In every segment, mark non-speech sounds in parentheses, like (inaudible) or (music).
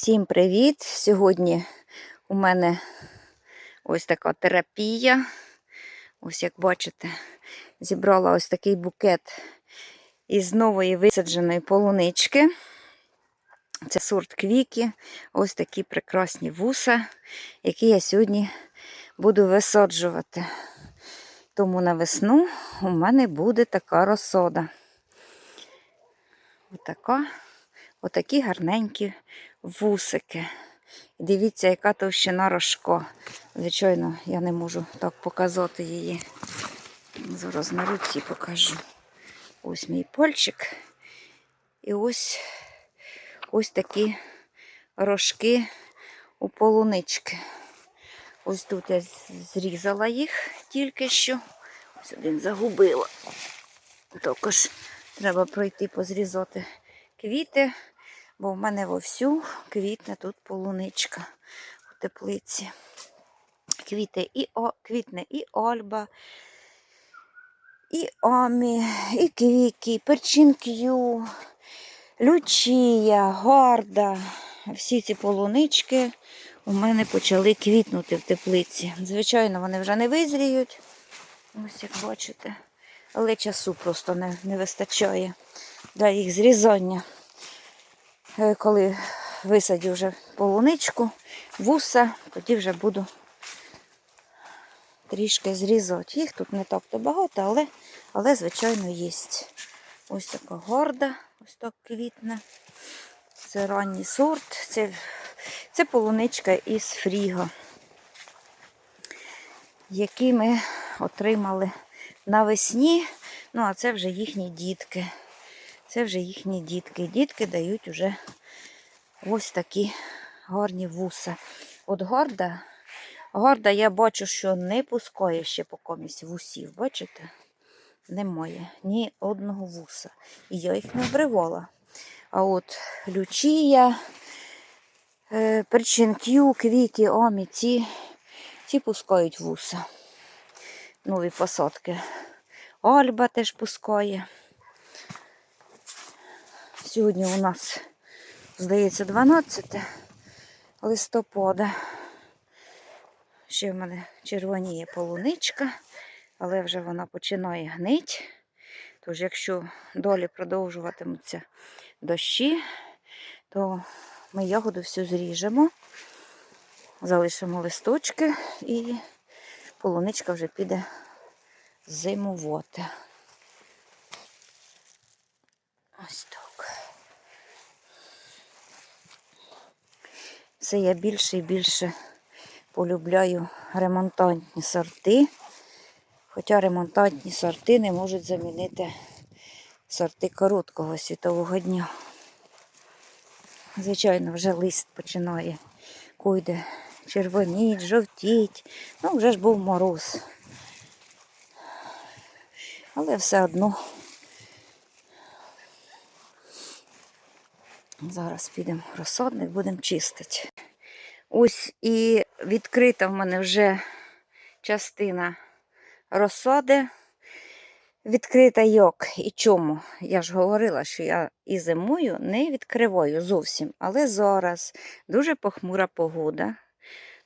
Всім привіт! Сьогодні у мене ось така терапія. Ось як бачите, зібрала ось такий букет із нової висадженої полунички. Це сорт квіки. Ось такі прекрасні вуса, які я сьогодні буду висаджувати. Тому на весну у мене буде така розсода. Отака, отакі гарненькі вусики. Дивіться, яка товщина рожко. Звичайно, я не можу так показати її. Зараз на руці покажу. Ось мій пальчик. І ось ось такі рожки у полунички. Ось тут я зрізала їх тільки що. Ось один загубила. Також треба пройти позрізати квіти, бо в мене вовсю квітне тут полуничка у теплиці. Квіти і о, квітне і ольба, і омі, і квіки, і перчинкю, лючія, горда. Всі ці полунички у мене почали квітнути в теплиці. Звичайно, вони вже не визріють. Ось як бачите. Але часу просто не, не вистачає для їх зрізання. Е, Коли висадю вже полуничку, вуса, тоді вже буду трішки зрізати. Їх тут не так-то багато, але, але звичайно, є. Ось така горда, ось так квітне. Це ранній сорт, це, це полуничка із фріга, які ми отримали навесні. Ну, а це вже їхні дітки. Це вже їхні дітки. Дітки дають уже ось такі гарні вуса. От горда, горда я бачу, що не пускає ще по комусь вусів. Бачите? Немає ні одного вуса. І я їх не обривала. А от лючія, е, перчинкю, квіки, омі, ці, ці пускають вуса. Нові посадки. Ольба теж пускає. Сьогодні у нас, здається, 12 листопада. Ще в мене червоніє полуничка, але вже вона починає гнить. Тож, якщо долі продовжуватимуться дощі, то ми ягоду всю зріжемо, залишимо листочки і полуничка вже піде зимувати. Ось так. Все я більше і більше полюбляю ремонтантні сорти. Хоча ремонтантні сорти не можуть замінити сорти короткого світового дня. Звичайно, вже лист починає койде червоніть, жовтіть. Ну, вже ж був мороз. Але все одно зараз підемо в розсадник, будемо чистити. Ось і відкрита в мене вже частина розсади. Відкрита йок. І чому? Я ж говорила, що я і зимою не відкриваю зовсім. Але зараз дуже похмура погода.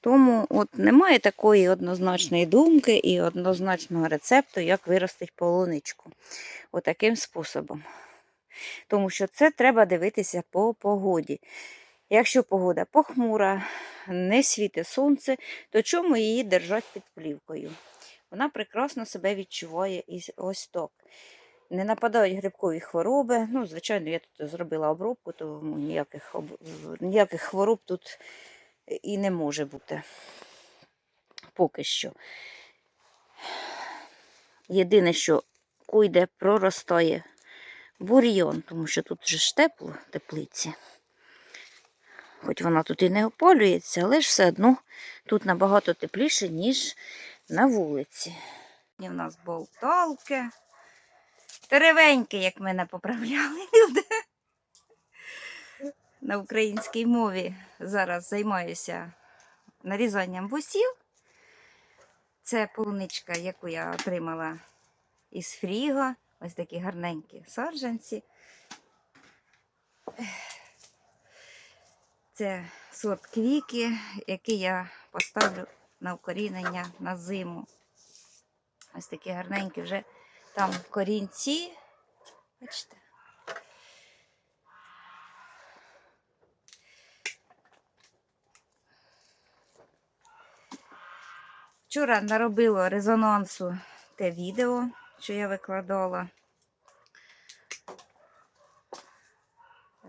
Тому от немає такої однозначної думки і однозначного рецепту, як виростити полуничку. Отаким способом. Тому що це треба дивитися по погоді. Якщо погода похмура, не світить сонце, то чому її держать під плівкою? Вона прекрасно себе відчуває і ось так. Не нападають грибкові хвороби. Ну, звичайно, я тут зробила обробку, тому ніяких, об... ніяких хвороб тут і не може бути. Поки що. Єдине, що куйде проростає бур'йон, тому що тут вже ж тепло теплиці. Хоч вона тут і не опалюється, але ж все одно тут набагато тепліше, ніж на вулиці. І в нас болталки. Теревеньки, як мене поправляли (laughs) люди. На українській мові зараз займаюся нарізанням вусів. Це полуничка, яку я отримала із фріга. Ось такі гарненькі саджанці. Це сорт квіки, який я поставлю на вкорінення на зиму. Ось такі гарненькі вже там корінці. Бачите? Вчора наробило резонансу те відео, що я викладала,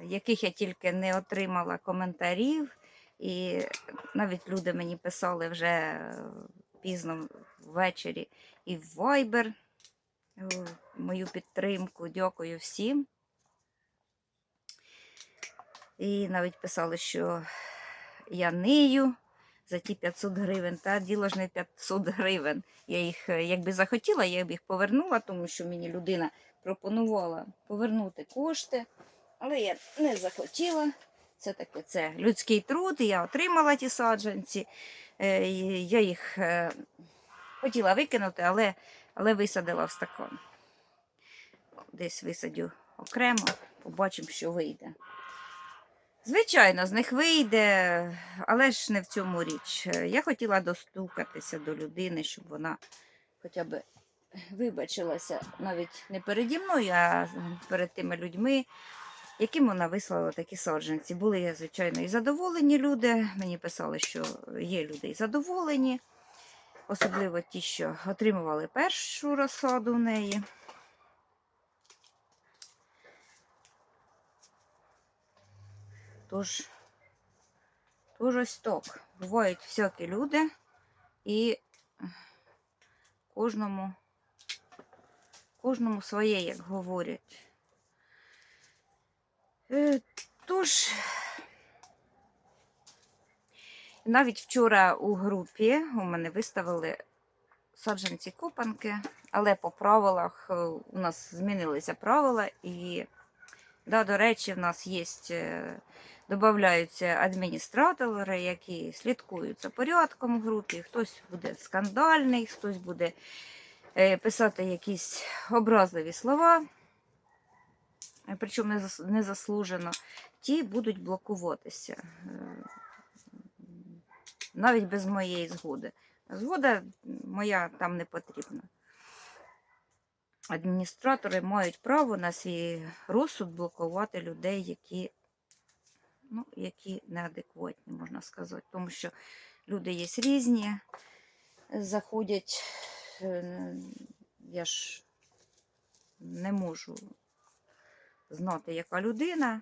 яких я тільки не отримала коментарів. І навіть люди мені писали вже пізно ввечері і в Viber е, мою підтримку. Дякую всім. І навіть писали, що я нию за ті 500 гривень. Та діло ж не 500 гривень. Я їх, е, якби захотіла, я б їх повернула, тому що мені людина пропонувала повернути кошти. Але я не захотіла. Це таке це людський труд, я отримала ті саджанці. Е, Я їх е, хотіла викинути, але, але висадила в стакан. Десь висадю окремо, побачимо, що вийде. Звичайно, з них вийде, але ж не в цьому річ. Я хотіла достукатися до людини, щоб вона хоча б вибачилася навіть не переді мною, а перед тими людьми, яким вона вислала такі саджанці. Були, звичайно, і задоволені люди. Мені писали, що є люди і задоволені, особливо ті, що отримували першу розсаду в неї. Тож, тож ось так. Бувають всякі люди, і кожному, кожному своє, як говорять. Е, Тож, навіть вчора у групі у мене виставили саджанці копанки, але по правилах е, у нас змінилися правила, і, да, до речі, в нас є, додаються адміністратори, які слідкують за порядком в групі. Хтось буде скандальний, хтось буде е, писати якісь образливі слова е, причому не зас- незаслужено, ті будуть блокуватися. е, Навіть без моєї згоди. Згода моя там не потрібна. Адміністратори мають право на свій розсуд блокувати людей, які, ну, які неадекватні, можна сказати. Тому що люди є різні, заходять. е, Я ж не можу знати, яка людина.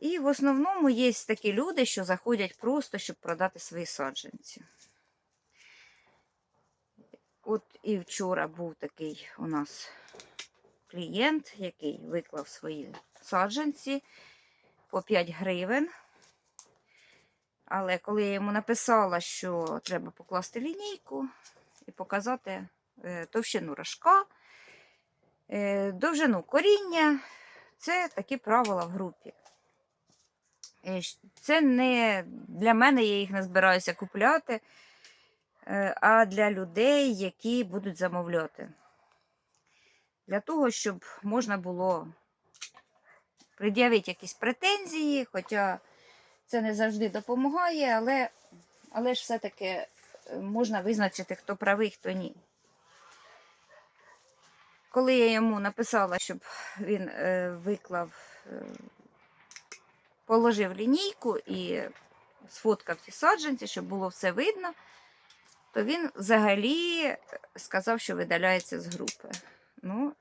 І в основному є такі люди, що заходять просто, щоб продати свої саджанці. От і вчора був такий у нас клієнт, який виклав свої саджанці по 5 гривень. Але коли я йому написала, що треба покласти лінійку і показати е, товщину рожка, е, довжину коріння, це такі правила в групі. Е, Це не для мене, я їх не збираюся купляти, а для людей, які будуть замовляти. Для того, щоб можна було пред'явити якісь претензії, хоча це не завжди допомагає, але, але ж все-таки е, можна визначити, хто правий, хто ні. Коли я йому написала, щоб він е, виклав, е, положив лінійку і сфоткав ці саджанці, щоб було все видно, то він взагалі сказав, що видаляється з групи. Ну,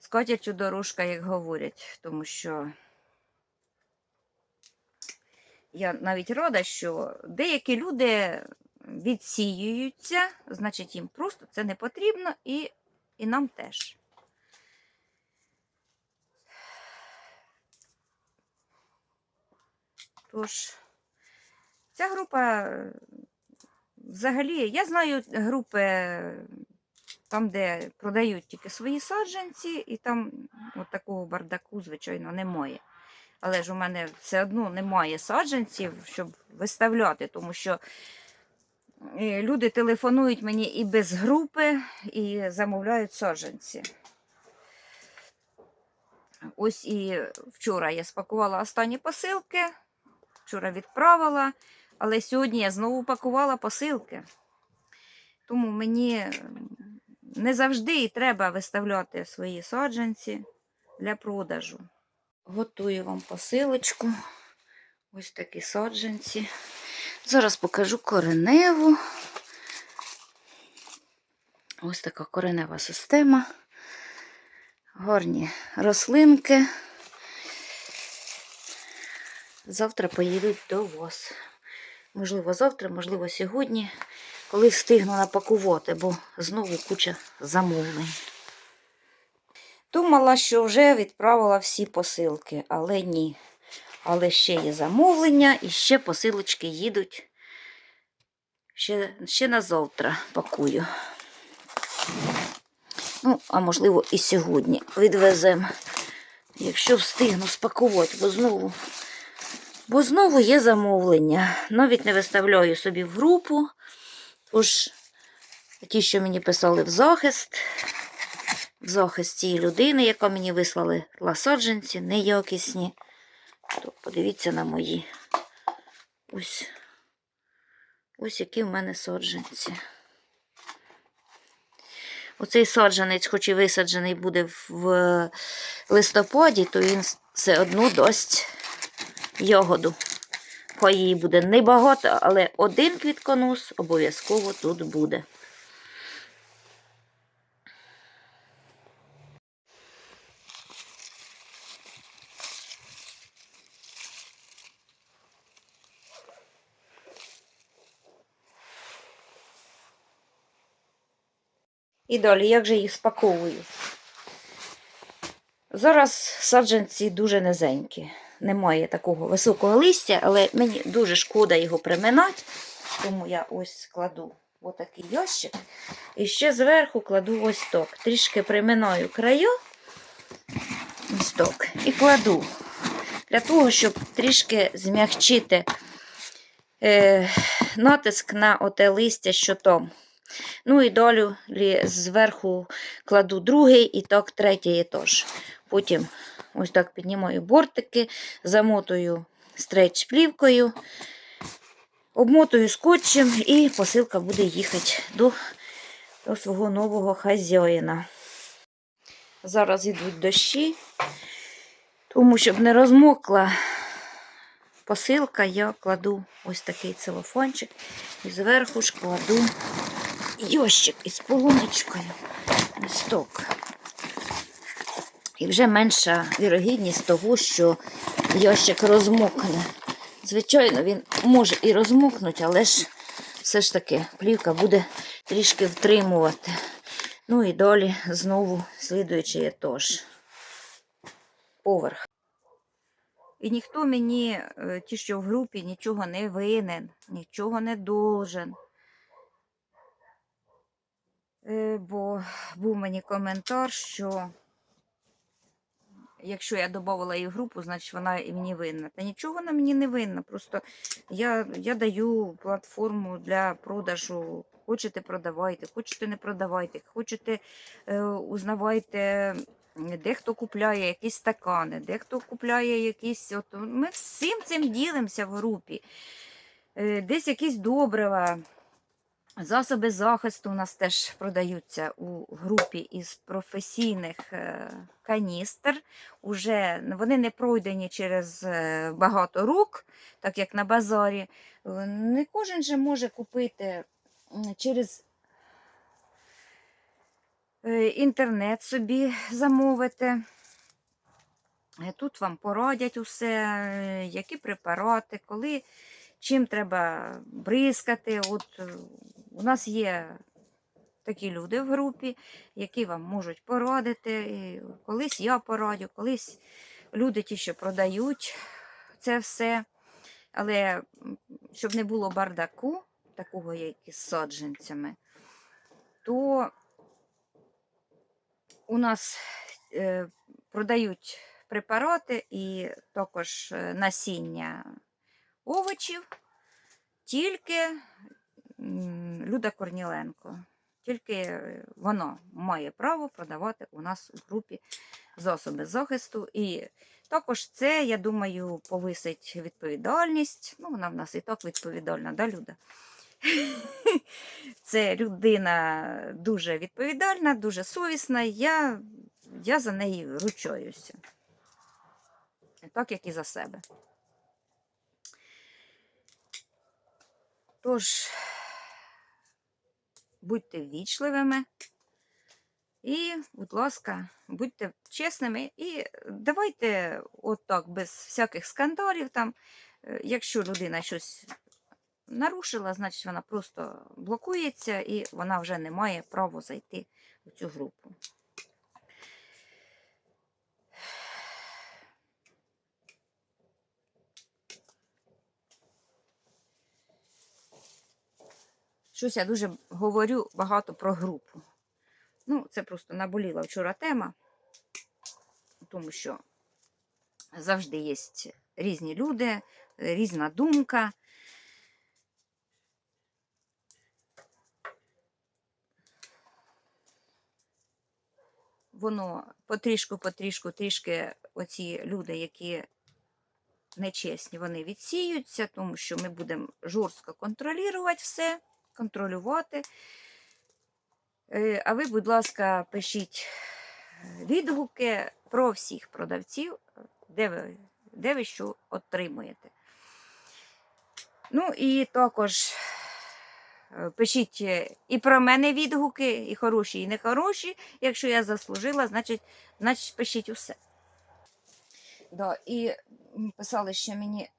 з котячу дорожка, як говорять, тому що я навіть рада, що деякі люди відсіюються, значить, їм просто це не потрібно і, і нам теж. Тож, ця група е, взагалі, я знаю групи там, де продають тільки свої саджанці, і там от такого бардаку, звичайно, немає. Але ж у мене все одно немає саджанців, щоб виставляти, тому що е, люди телефонують мені і без групи, і замовляють саджанці. ось і вчора я спакувала останні посилки, вчора відправила, але сьогодні я знову пакувала посилки. Тому мені не завжди і треба виставляти свої саджанці для продажу. Готую вам посилочку. Ось такі саджанці. Зараз покажу кореневу. Ось така коренева система. Гарні рослинки. Завтра поїдуть до вас. Можливо, завтра, можливо, сьогодні, коли встигну напакувати, бо знову куча замовлень. Думала, що вже відправила всі посилки, але ні. Але ще є замовлення і ще посилочки їдуть. Ще, ще на завтра пакую. Ну, а можливо, і сьогодні відвеземо. Якщо встигну спакувати, бо знову, бо знову є замовлення. Навіть не виставляю собі в групу. Тож, ті, що мені писали в захист, в захист цієї людини, яка мені вислали ласадженці, неякісні. То подивіться на мої. Ось, ось які в мене саджанці. Оцей саджанець, хоч і висаджений буде в листопаді, то він все одно дасть ягоду. Хай її буде небагато, але один квітконос обов'язково тут буде. І далі, як же їх спаковую? Зараз саджанці дуже низенькі. Немає такого високого листя, але мені дуже шкода його приминати. Тому я ось кладу отакий ящик. І ще зверху кладу ось так. Трішки приминаю краю. Ось. І кладу. Для того, щоб трішки змягчити е, натиск на оте листя, що там. Ну і далі зверху кладу другий і так третій етаж. Потім ось так піднімаю бортики, замотую стреч плівкою, обмотую скотчем і посилка буде їхати до, до свого нового хазяїна. Зараз йдуть дощі, тому щоб не розмокла посилка, я кладу ось такий целофанчик і зверху ж кладу ящик із полуничкою. Так. І вже менша вірогідність того, що ящик розмокне. Звичайно, він може і розмокнути, але ж все ж таки плівка буде трішки втримувати. Ну і далі знову слідуючий етаж. Поверх. І ніхто мені, е, ті, що в групі, нічого не винен, нічого не должен. Е, Бо був мені коментар, що якщо я додавала її в групу, значить вона і мені винна. Та нічого вона мені не винна. Просто я, я даю платформу для продажу. Хочете продавайте, хочете не продавайте, хочете е, узнавайте, дехто купляє якісь стакани, дехто купляє якісь. От, ми всім цим ділимося в групі. Е, десь якісь добрива. Засоби захисту у нас теж продаються у групі із професійних е, каністр. Уже вони не пройдені через е, багато рук, так як на базарі. Е, Не кожен же може купити через інтернет собі замовити. Тут вам порадять усе, які препарати, коли чим треба бризкати. От е, у нас є такі люди в групі, які вам можуть порадити. І колись я порадю, колись люди ті, що продають це все. Але щоб не було бардаку, такого як із саджанцями, то у нас е, продають препарати і також е, насіння овочів, тільки Люда Корніленко. Тільки е, воно має право продавати у нас у групі засоби захисту. І також це, я думаю, повисить відповідальність. Ну, вона в нас і так відповідальна, да, Люда? (laughs) Це людина дуже відповідальна, дуже совісна. Я, я за неї ручаюся. Так, як і за себе. Тож, будьте ввічливими і, будь ласка, будьте чесними і давайте отак, без всяких скандалів. Там, е, якщо людина щось нарушила, значить вона просто блокується і вона вже не має права зайти в цю групу. Щось я дуже говорю багато про групу. Ну, це просто наболіла вчора тема, тому що завжди є різні люди, різна думка. Воно потрішку, потрішку, трішки оці люди, які нечесні, вони відсіються, тому що ми будемо жорстко контролювати все, контролювати. Е, А ви, будь ласка, пишіть е, відгуки про всіх продавців, де ви, де ви що отримуєте. Ну і також е, пишіть і про мене відгуки, і хороші, і не хороші. Якщо я заслужила, значить, значить пишіть усе. Да, і писали ще мені,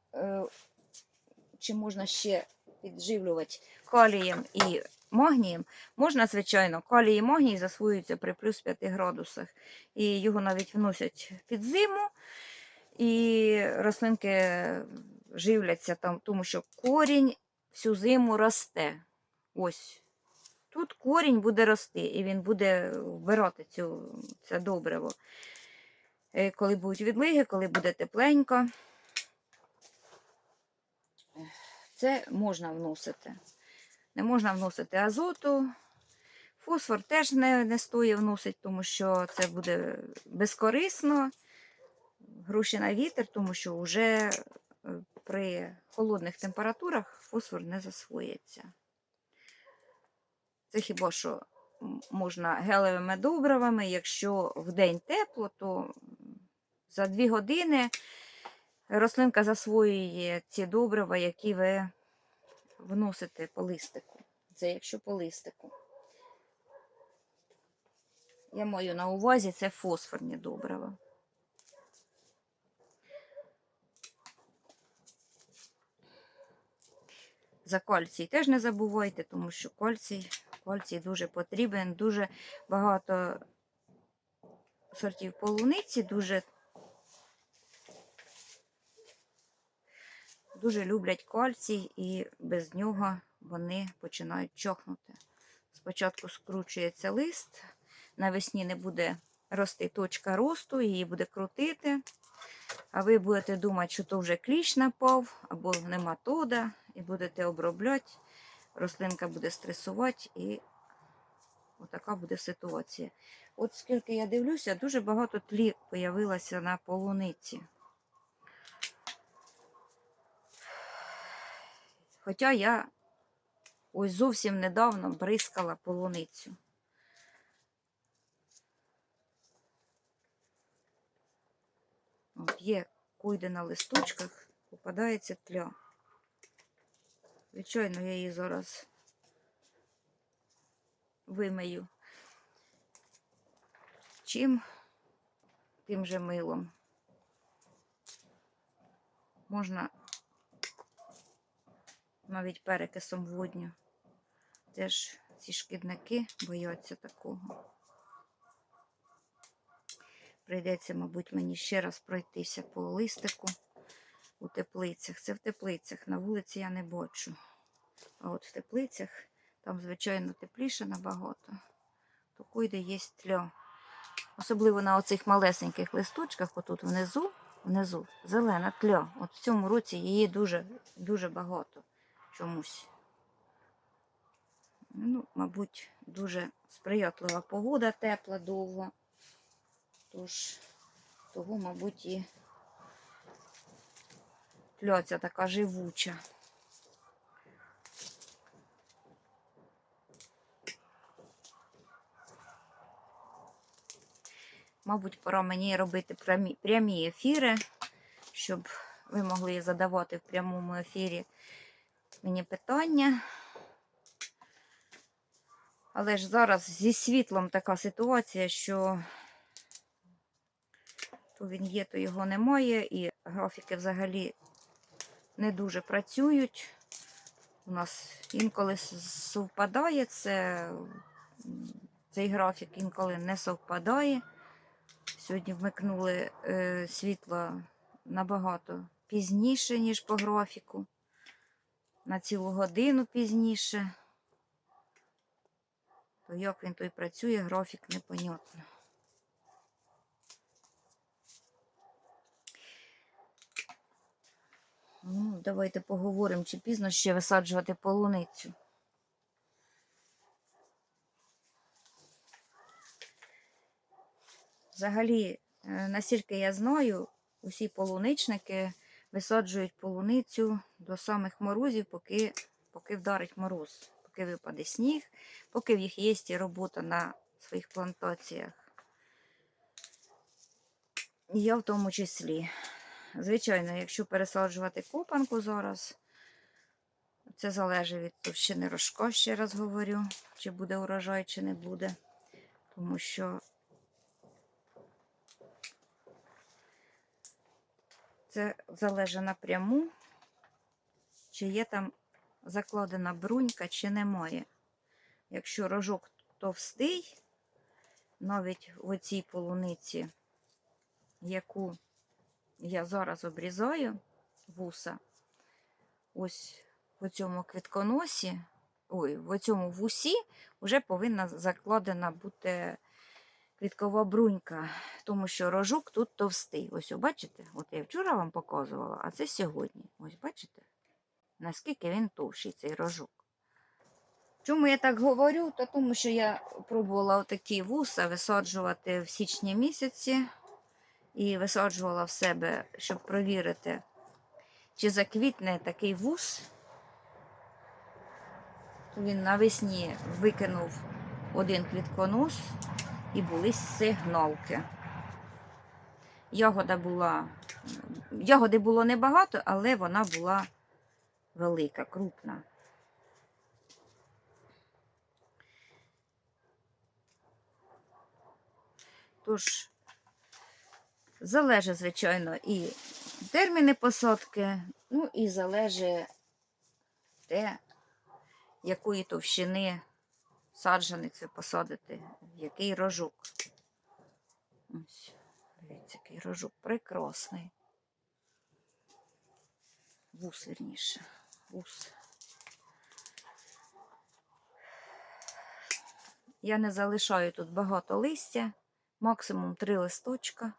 чи можна ще підживлювати калієм і магнієм. Можна, звичайно, калій і магній засвоюються при плюс 5 градусах. І його навіть вносять під зиму. І рослинки живляться там, тому що корінь всю зиму росте. Ось. Тут корінь буде рости, і він буде вбирати цю, це добриво. Е, Коли будуть відлиги, коли буде тепленько. Це можна вносити. Не можна вносити азоту. Фосфор теж не, не стоїть вносити, тому що це буде безкорисно. Гроші на вітер, тому що вже е, при холодних температурах фосфор не засвоїться. Це хіба що можна гелевими добривами. Якщо в день тепло, то за 2 години рослинка засвоює ці добрива, які ви вносите по листику. Це якщо по листику. Я маю на увазі це фосфорні добрива. За кальцій теж не забувайте, тому що кальцій, кальцій дуже потрібен, дуже багато сортів полуниці, дуже, дуже люблять кальцій і без нього вони починають чохнути. Спочатку скручується лист, навесні не буде рости точка росту, її буде крутити. А ви будете думати, що то вже кліщ напав або нематода, і будете обробляти. Рослинка буде стресувати, і отака буде ситуація. От скільки я дивлюся, дуже багато тлі появилося на полуниці. Хоча я ось зовсім недавно бризкала полуницю. От є койде на листочках, попадається тля. Звичайно, я її зараз вимию. Чим? Тим же милом. Можна навіть перекисом водню. Теж ці шкідники бояться такого. Прийдеться, мабуть, мені ще раз пройтися по листику у теплицях. Це в теплицях. На вулиці я не бачу. А от в теплицях там, звичайно, тепліше набагато. То койде є тля. Особливо на оцих малесеньких листочках, отут внизу, внизу зелена тля. От в цьому році її дуже, дуже багато чомусь. Ну, мабуть, дуже сприятлива погода, тепла довго. Тож Того, мабуть, і пляця така живуча. Мабуть, пора мені робити прямі, ефіри, щоб ви могли задавати в прямому ефірі мені питання. Але ж зараз зі світлом така ситуація, що то він є, то його немає, і графіки взагалі не дуже працюють. У нас інколи совпадає це, цей графік інколи не совпадає. Сьогодні вмикнули е, світло набагато пізніше, ніж по графіку. На цілу годину пізніше. То як він той працює, графік непонятно. Ну, давайте поговоримо, чи пізно ще висаджувати полуницю. Взагалі, е, наскільки я знаю, усі полуничники висаджують полуницю до самих морозів, поки, поки вдарить мороз, поки випаде сніг, поки в їх є робота на своїх плантаціях. І я в тому числі. Звичайно, якщо пересаджувати копанку зараз, це залежить від товщини рожка, ще раз говорю, чи буде урожай, чи не буде. Тому що це залежить напряму, чи є там закладена брунька, чи немає. Якщо рожок товстий, навіть в оцій полуниці, яку я зараз обрізаю вуса, ось в цьому квітконосі, ой, в цьому вусі вже повинна закладена бути квіткова брунька, тому що рожок тут товстий. Ось, бачите? От я вчора вам показувала, а це сьогодні. Ось бачите, наскільки він товщий, цей рожок. Чому я так говорю? Та тому що я пробувала отакі вуса висаджувати в січні місяці і висаджувала в себе, щоб провірити, чи заквітне такий вус. Він навесні викинув один квітконос і були сигналки. Ягода була, ягоди було небагато, але вона була велика, крупна. Тож, залежить, звичайно, і терміни посадки, ну і залежить те, якої товщини саджаниці посадити, який рожок. Ось, дивіться, який рожок прекрасний. Вус, вірніше. Вус. Я не залишаю тут багато листя, максимум три листочка.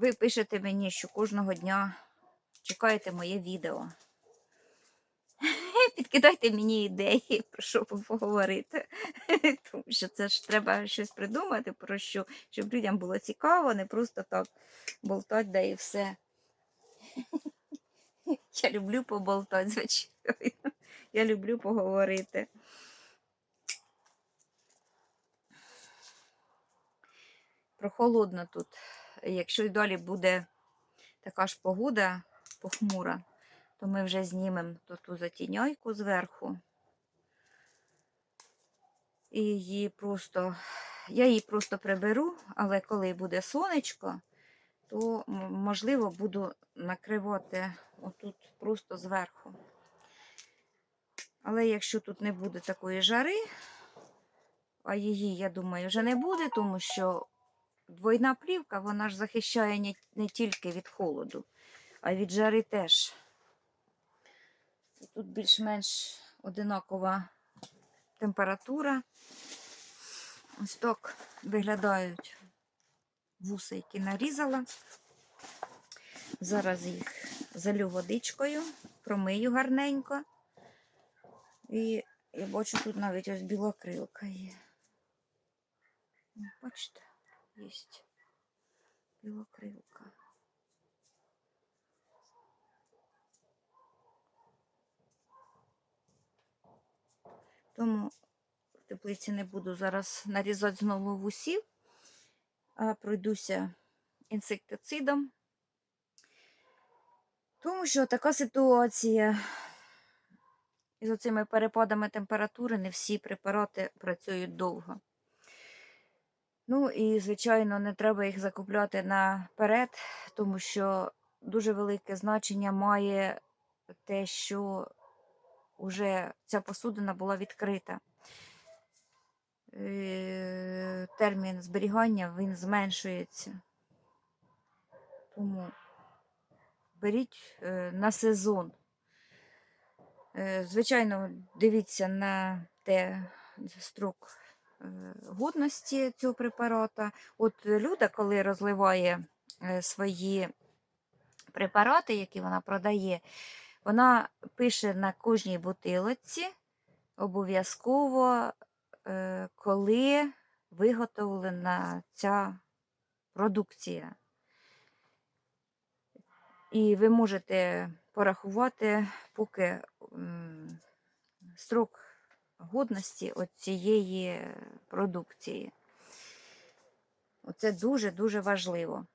Ви пишете мені, що кожного дня чекаєте моє відео. (laughs) Підкидайте мені ідеї, про що поговорити. (laughs) Тому що це ж треба щось придумати, про що, щоб людям було цікаво, не просто так болтати, да і все. (laughs) Я люблю поболтати, звичайно. Я люблю поговорити. Прохолодно тут. Якщо й далі буде така ж погода похмура, то ми вже знімемо ту затіняйку зверху. І її просто, я її просто приберу, але коли буде сонечко, то можливо буду накривати отут просто зверху. Але якщо тут не буде такої жари, а її, я думаю, вже не буде, тому що двойна плівка, вона ж захищає не, не тільки від холоду, а від жари теж. Тут більш-менш одинакова температура. Ось так виглядають вуси, які нарізала. Зараз їх залю водичкою, промию гарненько. І я бачу, тут навіть ось білокрилка є. Бачите, є білокрилка. Тому в теплиці не буду зараз нарізати знову вусів, а пройдуся інсектицидом. Тому що така ситуація. І з оцими перепадами температури не всі препарати працюють довго. Ну і, звичайно, не треба їх закупляти наперед, тому що дуже велике значення має те, що вже ця посудина була відкрита. Е, Термін зберігання він зменшується. Тому беріть е, на сезон. Е, Звичайно, дивіться на те строк годності цього препарата. От Люда, коли розливає е, свої препарати, які вона продає, вона пише на кожній бутилочці обов'язково, е, коли виготовлена ця продукція. І ви можете порахувати, поки строк годності от цієї продукції. Оце дуже-дуже важливо.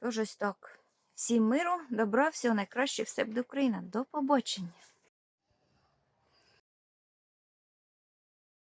Тож ось так. Всім миру, добра, всього найкраще, все буде Україна. До побачення!